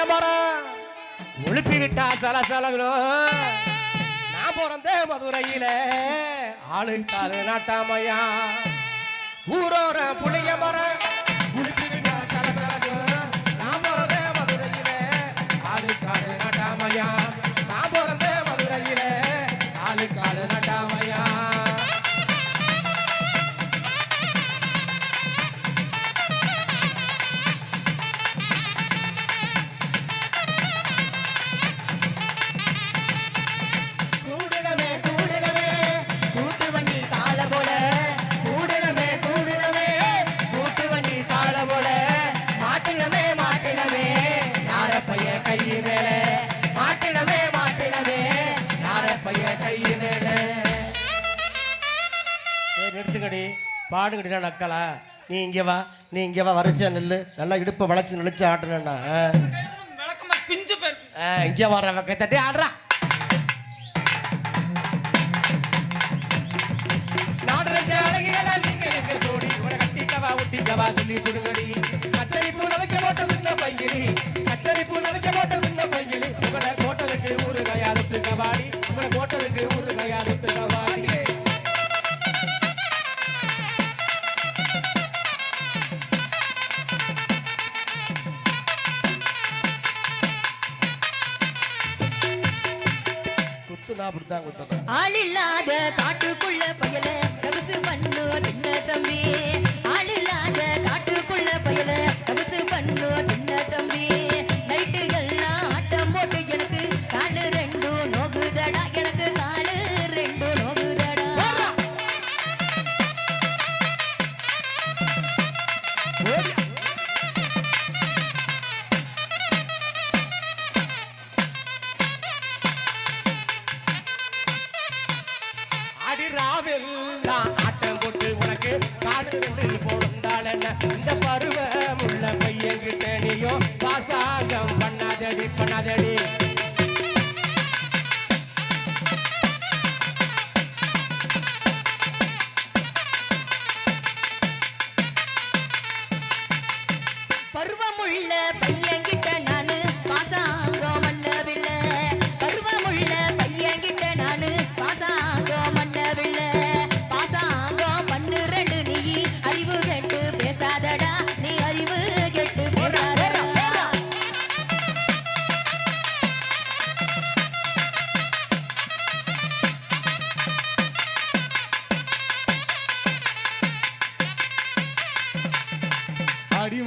புளிய மரம் ஒழுப்பி விட்டா சலசலவிலோ நான் பிறந்த மதுரையில. ஆளுக்காது நாட்டாமையா. நிறுத்துக்கடி பாடுங்கடினா நக்கலா. நீ இங்க வா நீ இங்க வா வரிசையா நில்லு. நல்லா இடுப்பை வளைச்சு நினைச்சு ஆடுறேன்னா ஆ. இங்க வர கை தட்டி ஆடுறா. சொல்லி கொடுங்கடி. கத்தரி பூ நமக்கு போட்ட சின்ன அப்படித்தான் குத்தணும் ஆள் இல்லாத காட்டுக்குள்ள பயல. போட்டு உனக்கு போடுந்தாள் என்ன?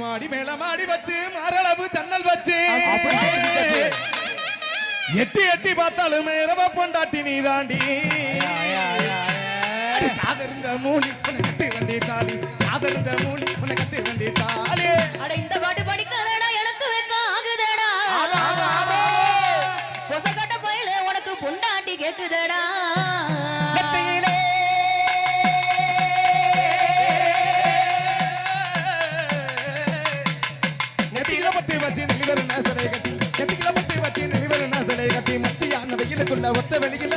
மாடி மேல மாடி வச்சு மரளவு ஜன்னல் வச்சு. எட்டி எட்டி பார்த்தாலும் இரவ பொண்டாட்டி நீ தாண்டி காதறிந்த மூலி உன்னை கட்டி வண்டி தாலி. காதறிந்த மூலி உன்னை கட்டி வண்டி தாலி. அட இந்த பாட்டு படிக்கிறடா எனக்கு வெக்க ஆகுதடா. பொசக்கட்ட பயில உனக்கு பொண்டாட்டி கேக்குதடா. மத்தியான வெயிலுக்குள்ள ஒத்த வெளியில?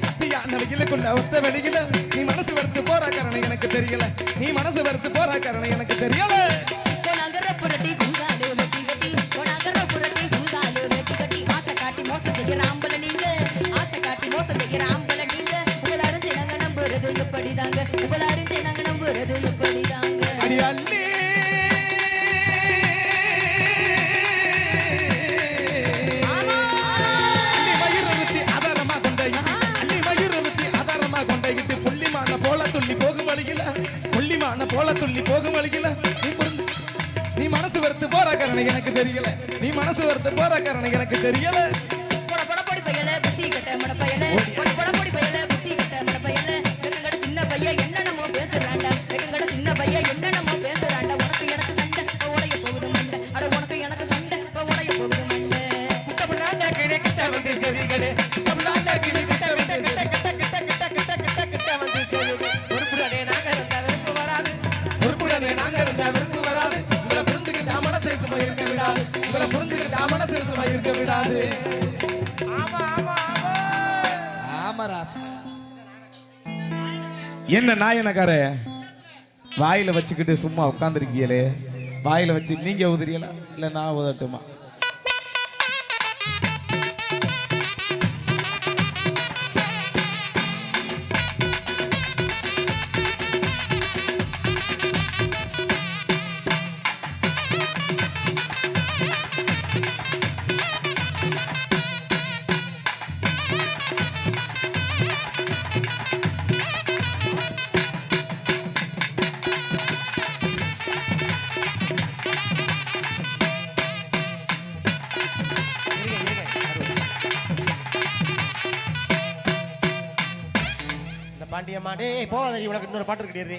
மத்தியான வெயிலுக்குள்ள ஒத்த வெளியில? நீ மனசு வெறுத்து போற காரணம் எனக்கு தெரியல. நீ மனசு வெறுத்து போற காரணம் எனக்கு தெரியல. எப்படிதாங்க? உங்களை அறிஞ்சு நாங்க நம்புறது எப்படிதாங்க? அடி அள்ளி. புள்ளிமான துள்ளி போகும் வழியில நீ புரிந்து- நீ மனசு வருத்து போற காரணம் எனக்கு தெரியல. நீ மனசு வருத்து போற காரணம் எனக்கு தெரியல. இருக்க விடாது. என்ன நாயனக்கார வாயில வச்சுக்கிட்டு சும்மா உட்காந்துருக்கீங்களே வாயில வச்சு நீங்க உதிரியலா? இல்ல நான் உதட்டுமா? பாண்டியம்மா டேய் போகாதடி உனக்கு இன்னொரு பாட்டு கிடையாது